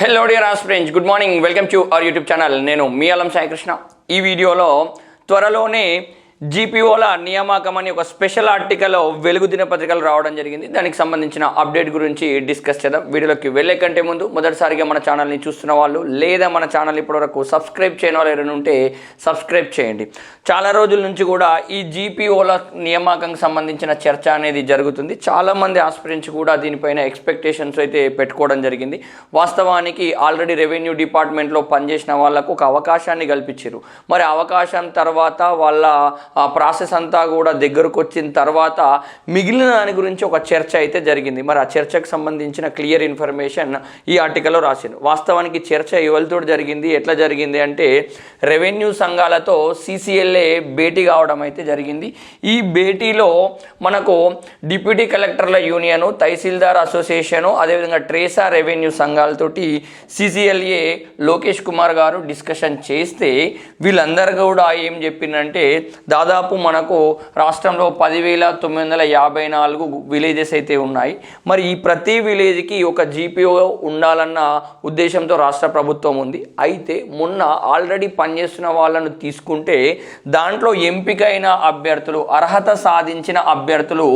Hello dear aspirants good morning welcome to our YouTube channel నేను మీ అలం సాయికృష్ణ. ఈ వీడియోలో త్వరలోనే జీపీఓల నియామకం అని ఒక స్పెషల్ ఆర్టికల్ వెలుగు దినపత్రికలు రావడం జరిగింది. దానికి సంబంధించిన అప్డేట్ గురించి డిస్కస్ చేద్దాం. వీడియోలోకి వెళ్ళే కంటే ముందు మొదటిసారిగా మన ఛానల్ని చూస్తున్న వాళ్ళు లేదా మన ఛానల్ ఇప్పటివరకు సబ్స్క్రైబ్ చేయని వాళ్ళు ఎవరైనా ఉంటే సబ్స్క్రైబ్ చేయండి. చాలా రోజుల నుంచి కూడా ఈ జీపీఓల నియామకం సంబంధించిన చర్చ అనేది జరుగుతుంది. చాలామంది ఆస్పిరెంట్స్ కూడా దీనిపైన ఎక్స్పెక్టేషన్స్ అయితే పెట్టుకోవడం జరిగింది. వాస్తవానికి ఆల్రెడీ రెవెన్యూ డిపార్ట్మెంట్లో పనిచేసిన వాళ్ళకు ఒక అవకాశాన్ని కల్పించారు. మరి అవకాశం తర్వాత వాళ్ళ ఆ ప్రాసెస్ అంతా కూడా దగ్గరకు వచ్చిన తర్వాత మిగిలిన దాని గురించి ఒక చర్చ అయితే జరిగింది. మరి ఆ చర్చకు సంబంధించిన క్లియర్ ఇన్ఫర్మేషన్ ఈ ఆర్టికల్లో రాసింది. వాస్తవానికి చర్చ ఎవరితో జరిగింది. ఎట్లా జరిగింది అంటే రెవెన్యూ సంఘాలతో సిసిఎల్ఏ భేటీ కావడం అయితే జరిగింది. ఈ భేటీలో మనకు డిప్యూటీ కలెక్టర్ల యూనియను తహసీల్దార్ అసోసియేషను అదేవిధంగా ట్రేసా రెవెన్యూ సంఘాలతోటి సిసిఎల్ఏ లోకేష్ కుమార్ గారు డిస్కషన్ చేస్తే వీళ్ళందరూ కూడా ఏం చెప్పిందంటే దాదాపు మనకు రాష్ట్రంలో పదివేల తొమ్మిది వందల యాభై నాలుగు విలేజెస్ అయితే ఉన్నాయి. మరి ఈ ప్రతి విలేజ్కి ఒక జీపీఓ ఉండాలన్న ఉద్దేశంతో రాష్ట్ర ప్రభుత్వం ఉంది. అయితే మొన్న ఆల్రెడీ పనిచేస్తున్న వాళ్ళను తీసుకుంటే దాంట్లో ఎంపికైన అభ్యర్థులు అర్హత సాధించిన అభ్యర్థులు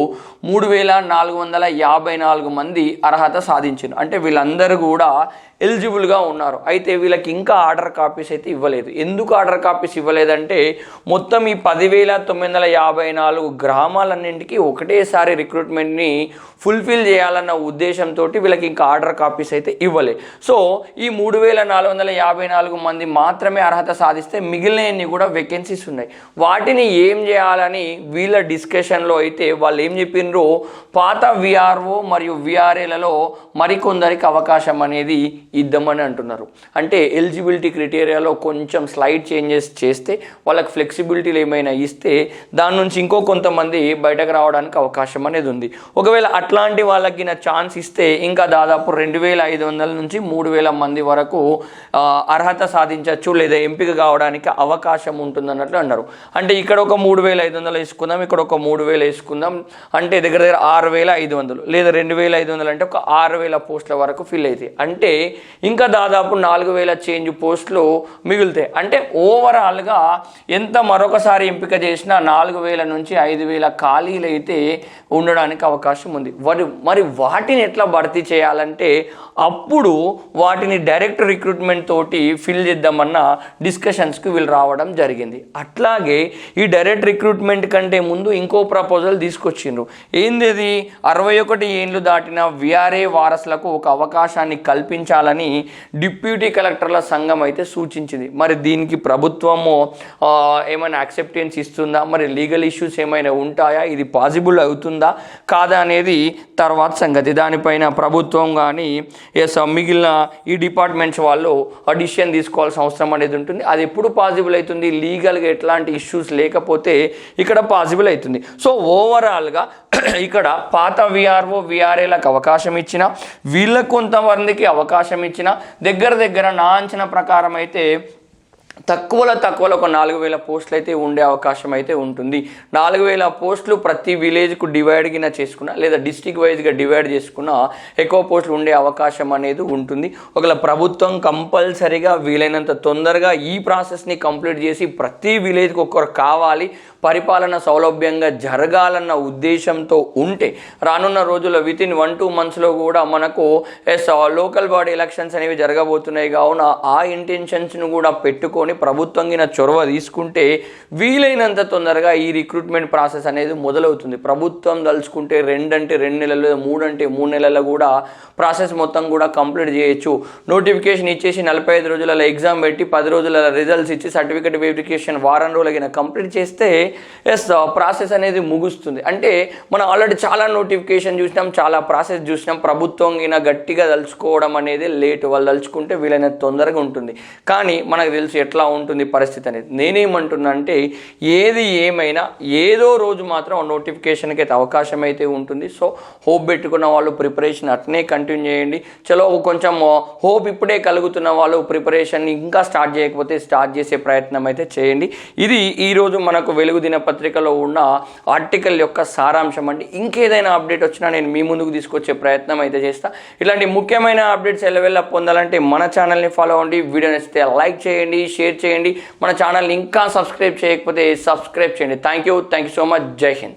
మూడు వేల నాలుగు వందల యాభై నాలుగు మంది అర్హత సాధించారు అంటే వీళ్ళందరూ కూడా ఎలిజిబుల్గా ఉన్నారు. అయితే వీళ్ళకి ఇంకా ఆర్డర్ కాపీస్ అయితే ఇవ్వలేదు. ఎందుకు ఆర్డర్ కాపీస్ ఇవ్వలేదంటే మొత్తం ఈ పదివేల వేల తొమ్మిది వందల యాభై నాలుగు గ్రామాలన్నింటికి ఒకటేసారి రిక్రూట్మెంట్ని ఫుల్ఫిల్ చేయాలన్న ఉద్దేశంతో వీళ్ళకి ఇంకా ఆర్డర్ కాపీస్ అయితే ఇవ్వలే. సో ఈ మూడు వేల నాలుగు వందల యాభై నాలుగు మంది మాత్రమే అర్హత సాధిస్తే మిగిలినవన్నీ కూడా వేకెన్సీస్ ఉన్నాయి. వాటిని ఏం చేయాలని వీళ్ళ డిస్కషన్లో అయితే వాళ్ళు ఏం చెప్పినారు పాత విఆర్ఓ మరియు విఆర్ఏలలో మరికొందరికి అవకాశం అనేది ఇద్దామని అంటున్నారు. అంటే ఎలిజిబిలిటీ క్రిటీరియాలో కొంచెం స్లైడ్ చేంజెస్ చేస్తే వాళ్ళకి ఫ్లెక్సిబిలిటీలు ఏమైనా ఇస్తే దాని నుంచి ఇంకో కొంతమంది బయటకు రావడానికి అవకాశం అనేది ఉంది. ఒకవేళ అట్లాంటి వాళ్ళకి నా ఛాన్స్ ఇస్తే ఇంకా దాదాపు రెండు వేల ఐదు వందల నుంచి మూడు వేల మంది వరకు అర్హత సాధించవచ్చు లేదా ఎంపిక కావడానికి అవకాశం ఉంటుంది అన్నట్లు అన్నారు. అంటే ఇక్కడ ఒక మూడు వేల ఐదు వందలు వేసుకుందాం ఇక్కడ ఒక మూడు వేలు వేసుకుందాం అంటే దగ్గర దగ్గర ఆరు వేల ఐదు వందలు లేదా రెండు వేల ఐదు వందలు అంటే ఒక ఆరు వేల పోస్టుల వరకు ఫిల్ అవుతాయి అంటే ఇంకా దాదాపు నాలుగు వేల చేంజ్ పోస్టులు మిగులుతాయి. అంటే ఓవరాల్గా ఎంత మరొకసారి ఎంపిక చేసినా నాలుగు వేల నుంచి ఐదు వేల ఖాళీలు అయితే ఉండడానికి అవకాశం ఉంది. మరి మరి వాటిని ఎట్లా భర్తీ చేయాలంటే అప్పుడు వాటిని డైరెక్ట్ రిక్రూట్మెంట్ తోటి ఫిల్ చేద్దామన్న డిస్కషన్స్కి వీళ్ళు రావడం జరిగింది. అట్లాగే ఈ డైరెక్ట్ రిక్రూట్మెంట్ కంటే ముందు ఇంకో ప్రపోజల్ తీసుకొచ్చిండ్రు. ఏంది అది అరవై ఒకటి ఏండ్లు దాటిన విఆర్ఏ వారసులకు ఒక అవకాశాన్ని కల్పించాలని డిప్యూటీ కలెక్టర్ల సంఘం అయితే సూచించింది. మరి దీనికి ప్రభుత్వము ఏమైనా యాక్సెప్టెన్స్ ఇస్తుందా? మరి లీగల్ ఇష్యూస్ ఏమైనా ఉంటాయా? ఇది పాసిబుల్ అవుతుందా? కాదా అనేది తర్వాత సంగతి. దానిపైన ప్రభుత్వం కానీ మిగిలిన ఈ డిపార్ట్మెంట్స్ వాళ్ళు డిసిషన్ తీసుకోవాల్సిన అవసరం అనేది ఉంటుంది. అది ఎప్పుడు పాసిబుల్ అవుతుంది? లీగల్గా ఎట్లాంటి ఇష్యూస్ లేకపోతే ఇక్కడ పాసిబుల్ అవుతుంది. సో ఓవరాల్గా ఇక్కడ పాత విఆర్ఓ విఆర్ఏలకు అవకాశం ఇచ్చిన వీళ్ళకు కొంతమందికి అవకాశం ఇచ్చిన దగ్గర దగ్గర నా అంచనా ప్రకారం అయితే తక్కువలో తక్కువలో ఒక నాలుగు వేల పోస్టులు అయితే ఉండే అవకాశం అయితే ఉంటుంది. నాలుగు వేల పోస్టులు ప్రతి విలేజ్కు డివైడ్ కింద చేసుకున్నా లేదా డిస్టిక్ వైజ్గా డివైడ్ చేసుకున్నా ఎక్కువ పోస్టులు ఉండే అవకాశం అనేది ఉంటుంది. ఒకవేళ ప్రభుత్వం కంపల్సరీగా వీలైనంత తొందరగా ఈ ప్రాసెస్ని కంప్లీట్ చేసి ప్రతి విలేజ్కి ఒక్కరు కావాలి పరిపాలన సౌలభ్యంగా జరగాలన్న ఉద్దేశంతో ఉంటే రానున్న రోజుల్లో విత్ ఇన్ వన్ టూ మంత్స్లో కూడా మనకు ఎస్ లోకల్ బాడీ ఎలక్షన్స్ అనేవి జరగబోతున్నాయి. కావున ఆ ఇంటెన్షన్స్ను కూడా పెట్టుకొని ప్రభుత్వం గిన చొరవ తీసుకుంటే వీలైనంత తొందరగా ఈ రిక్రూట్మెంట్ ప్రాసెస్ అనేది మొదలవుతుంది. ప్రభుత్వం దలుచుకుంటే రెండంటే రెండు నెలలు మూడు మూడంటే మూడు నెలల్లో కూడా ప్రాసెస్ మొత్తం కూడా కంప్లీట్ చేయొచ్చు. నోటిఫికేషన్ ఇచ్చేసి నలభై ఐదు రోజులలో ఎగ్జామ్ పెట్టి పది రోజుల రిజల్ట్స్ ఇచ్చి సర్టిఫికేట్ వెరిఫికేషన్ వారం రోజులకి కంప్లీట్ చేస్తే ఎస్ ప్రాసెస్ అనేది ముగుస్తుంది. అంటే మనం ఆల్రెడీ చాలా నోటిఫికేషన్ చూసినాం చాలా ప్రాసెస్ చూసినాం. ప్రభుత్వం గిన గట్టిగా దలుచుకోవడం అనేది లేట్ వాళ్ళు తలుచుకుంటే వీలైనంత తొందరగా ఉంటుంది. కానీ మనకు తెలుసు ఎట్లా ఎట్లా ఉంటుంది పరిస్థితి అనేది. నేనేమంటున్నా అంటే ఏది ఏమైనా ఏదో రోజు మాత్రం నోటిఫికేషన్కి అయితే అవకాశం అయితే ఉంటుంది. సో హోప్ పెట్టుకున్న వాళ్ళు ప్రిపరేషన్ అట్నే కంటిన్యూ చేయండి. చలో కొంచెం హోప్ ఇప్పుడే కలుగుతున్న వాళ్ళు ప్రిపరేషన్ ఇంకా స్టార్ట్ చేయకపోతే స్టార్ట్ చేసే ప్రయత్నం అయితే చేయండి. ఇది ఈరోజు మనకు వెలుగు దినపత్రికలో ఉన్న ఆర్టికల్ యొక్క సారాంశం అండి. ఇంకేదైనా అప్డేట్ వచ్చినా నేను మీ ముందుకు తీసుకొచ్చే ప్రయత్నం అయితే చేస్తా. ఇలాంటి ముఖ్యమైన అప్డేట్స్ ఎల్లవెల్ల పొందాలంటే మన ఛానల్ని ఫాలో అవ్వండి. వీడియో నచ్చితే లైక్ చేయండి షేర్ చేయండి. మన ఛానల్ని ఇంకా సబ్స్క్రైబ్ చేయకపోతే సబ్స్క్రైబ్ చేయండి. Thank you thank you so much Jai Hind